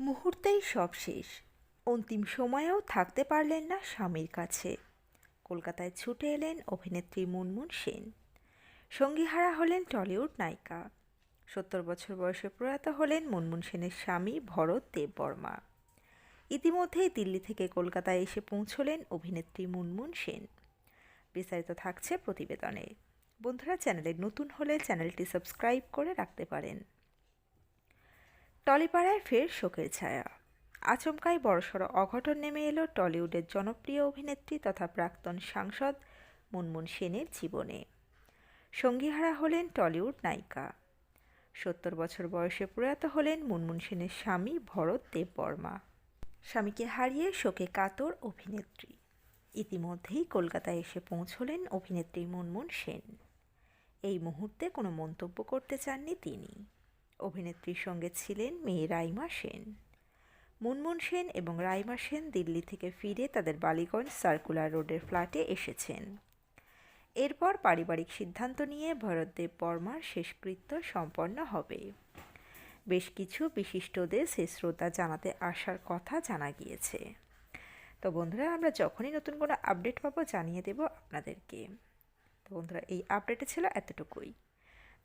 মুহূর্তেই সব শেষ। অন্তিম সময়েও থাকতে পারলেন না স্বামীর কাছে। কলকাতায় ছুটে এলেন অভিনেত্রী মুনমুন সেন। সঙ্গীহারা হলেন টলিউড নায়িকা। সত্তর বছর বয়সে প্রয়াত হলেন মুনমুন সেনের স্বামী ভরত দেববর্মা। ইতিমধ্যেই দিল্লি থেকে কলকাতায় এসে পৌঁছলেন অভিনেত্রী মুনমুন সেন। বিস্তারিত থাকছে প্রতিবেদনে। বন্ধুরা, চ্যানেলে নতুন হলে চ্যানেলটি সাবস্ক্রাইব করে রাখতে পারেন। টলিপাড়ায় ফের শোকের ছায়া। আচমকাই বড়সড় অঘটন নেমে এলো টলিউডের জনপ্রিয় অভিনেত্রী তথা প্রাক্তন সাংসদ মুনমুন সেনের জীবনে। সঙ্গীহারা হলেন টলিউড নায়িকা। সত্তর বছর বয়সে প্রয়াত হলেন মুনমুন সেনের স্বামী ভরত দেববর্মা। স্বামীকে হারিয়ে শোকে কাতর অভিনেত্রী। ইতিমধ্যেই কলকাতায় এসে পৌঁছলেন অভিনেত্রী মুনমুন সেন। এই মুহূর্তে কোনো মন্তব্য করতে চাননি তিনি। অভিনেত্রীর সঙ্গে ছিলেন মেয়ে রাইমা সেন। মুনমুন সেন এবং রাইমা সেন দিল্লি থেকে ফিরে তাদের বালিগঞ্জ সার্কুলার রোডের ফ্ল্যাটে এসেছেন। এরপর পারিবারিক সিদ্ধান্ত নিয়ে ভরতদেব বর্মার শেষকৃত্য সম্পন্ন হবে। বেশ কিছু বিশিষ্টদের শেষ শ্রোতা জানাতে আসার কথা জানা গিয়েছে। তো বন্ধুরা, আমরা যখনই নতুন কোনো আপডেট পাবো জানিয়ে দেব আপনাদেরকে। তো বন্ধুরা, এই আপডেটে ছিল এতটুকুই।